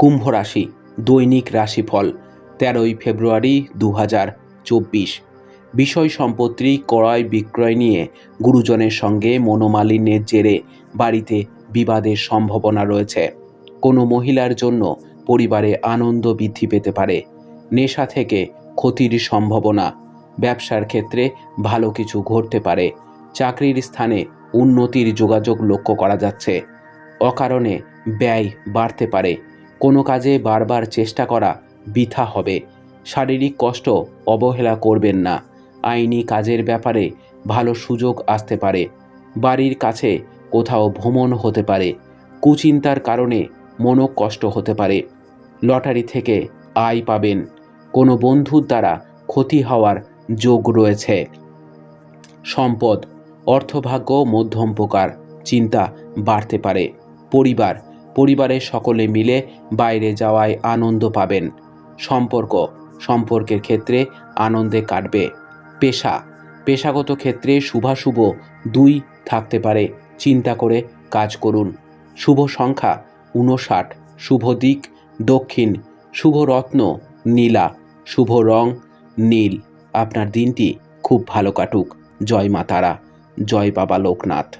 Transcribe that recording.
কুম্ভ রাশি, দৈনিক রাশিফল, তেরোই ফেব্রুয়ারি দু চব্বিশ। বিষয় সম্পত্তি, ক্রয়, বিক্রয় নিয়ে গুরুজনের সঙ্গে মনোমালিন্যের জেরে বাড়িতে বিবাদের সম্ভাবনা রয়েছে। কোনো মহিলার জন্য পরিবারে আনন্দ বৃদ্ধি পেতে পারে। নেশা থেকে ক্ষতির সম্ভাবনা। ব্যবসার ক্ষেত্রে ভালো কিছু ঘটতে পারে। চাকরির স্থানে উন্নতির যোগাযোগ লক্ষ্য করা যাচ্ছে। অকারণে ব্যয় বাড়তে পারে। কোনো কাজে বারবার চেষ্টা করা বৃথা হবে। শারীরিক কষ্ট অবহেলা করবেন না। আইনি কাজের ব্যাপারে ভালো সুযোগ আসতে পারে। বাড়ির কাছে কোথাও ভ্রমণ হতে পারে। কুচিন্তার কারণে মনোকষ্ট হতে পারে। লটারি থেকে আয় পাবেন। কোনো বন্ধুর দ্বারা ক্ষতি হওয়ার যোগ রয়েছে। সম্পদ, অর্থভাগ্য মধ্যম প্রকার, চিন্তা বাড়তে পারে। পরিবার পরিবারের সকলে মিলে বাইরে যাওয়ায় আনন্দ পাবেন। সম্পর্ক, সম্পর্কের ক্ষেত্রে আনন্দে কাটবে। পেশা, পেশাগত ক্ষেত্রে শুভাশুভ দুই থাকতে পারে। চিন্তা করে কাজ করুন। শুভ সংখ্যা উনষাট শুভ দিক দক্ষিণ, শুভ রত্ন নীলা, শুভ রং নীল। আপনার দিনটি খুব ভালো কাটুক। জয় মা তারা, জয় বাবা লোকনাথ।